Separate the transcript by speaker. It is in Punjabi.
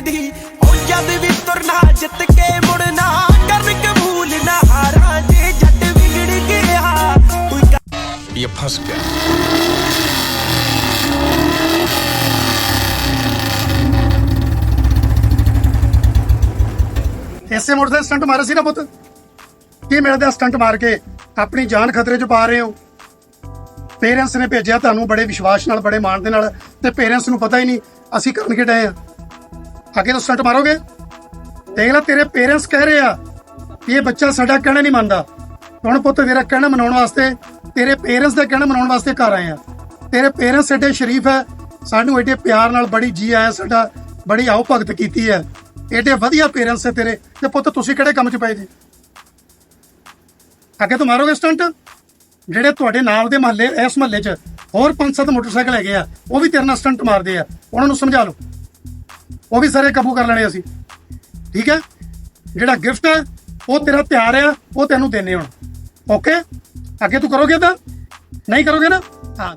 Speaker 1: ਦੀ। ਉਹ ਜਦ ਵੀ ਤੁਰਨਾ ਜਿੱਤ ਕੇ ਮੁੜਨਾ। ਕਰਨ ਕਬੂਲ ਨਾ ਹਾਰਾਂ ਜੇ ਜੱਟ ਵਿਗੜ ਗਿਆ ਕੋਈ
Speaker 2: ਇਹ ਫਸ ਗਿਆ।
Speaker 3: ਇਸੇ ਮੋਟਰਸਾਈਕਲ ਸਟੰਟ ਮਾਰੇ ਸੀ ਨਾ ਪੁੱਤ? ਕੀ ਮਿਲਦਾ ਸਟੰਟ ਮਾਰ ਕੇ? ਆਪਣੀ ਜਾਨ ਖਤਰੇ 'ਚ ਪਾ ਰਹੇ ਹੋ। ਪੇਰੈਂਟਸ ਨੇ ਭੇਜਿਆ ਤੁਹਾਨੂੰ ਬੜੇ ਵਿਸ਼ਵਾਸ ਨਾਲ ਬੜੇ ਮਾਣ ਦੇ ਨਾਲ ਤੇ ਪੇਰੈਂਟਸ ਨੂੰ ਪਤਾ ਹੀ ਨਹੀਂ ਅਸੀਂ ਕਰਨ ਕਿਹੜੇ ਆ? ਅੱਗੇ ਤੋਂ ਸਟੰਟ ਮਾਰੋਗੇ? ਦੇਖ ਲੈ, ਤੇਰੇ ਪੇਰੈਂਟਸ ਕਹਿ ਰਹੇ ਆ ਕਿ ਇਹ ਬੱਚਾ ਸਾਡਾ ਕਹਿਣਾ ਨਹੀਂ ਮੰਨਦਾ। ਹੁਣ ਪੁੱਤ, ਤੇਰਾ ਕਹਿਣਾ ਮਨਾਉਣ ਵਾਸਤੇ, ਤੇਰੇ ਪੇਰੈਂਟਸ ਦਾ ਕਹਿਣਾ ਮਨਾਉਣ ਵਾਸਤੇ ਘਰ ਆਏ ਆ। ਤੇਰੇ ਪੇਰੈਂਟਸ ਐਡੇ ਸ਼ਰੀਫ ਹੈ ਸਾਨੂੰ ਐਡੇ ਪਿਆਰ ਨਾਲ ਬੜੀ ਜੀ ਆਇਆ, ਸਾਡਾ ਬੜੀ ਆਓ ਭਗਤ ਕੀਤੀ ਹੈ ਐਡੇ ਵਧੀਆ ਪੇਰੈਂਟਸ ਹੈ ਤੇਰੇ। ਤੇ ਪੁੱਤ, ਤੁਸੀਂ ਕਿਹੜੇ ਕੰਮ 'ਚ ਪਏ ਜੀ? ਅੱਗੇ ਤੋਂ ਮਾਰੋਗੇ ਸਟੰਟ? ਜਿਹੜੇ ਤੁਹਾਡੇ ਨਾਲ ਦੇ ਮਹੱਲੇ, ਇਸ ਮਹੱਲੇ 'ਚ ਹੋਰ ਪੰਜ ਸੱਤ ਮੋਟਰਸਾਈਕਲ ਹੈਗੇ ਆ, ਉਹ ਵੀ ਤੇਰੇ ਨਾਲ ਸਟੰਟ ਮਾਰਦੇ ਆ। ਉਹਨਾਂ ਨੂੰ ਸਮਝਾ ਲਓ। ਉਹ ਵੀ ਸਾਰੇ ਕਾਬੂ ਕਰ ਲੈਣੇ ਅਸੀਂ। ਠੀਕ ਹੈ? ਜਿਹੜਾ ਗਿਫਟ ਹੈ, ਉਹ ਤੇਰਾ ਤਿਆਰ ਆ ਉਹ ਤੈਨੂੰ ਦੇਣੇ ਹੁਣ। ਓਕੇ ਅੱਗੇ ਤੂੰ ਕਰੋਗੇ ਤਾਂ? ਨਹੀਂ ਕਰੋਗੇ ਨਾ? ਹਾਂ।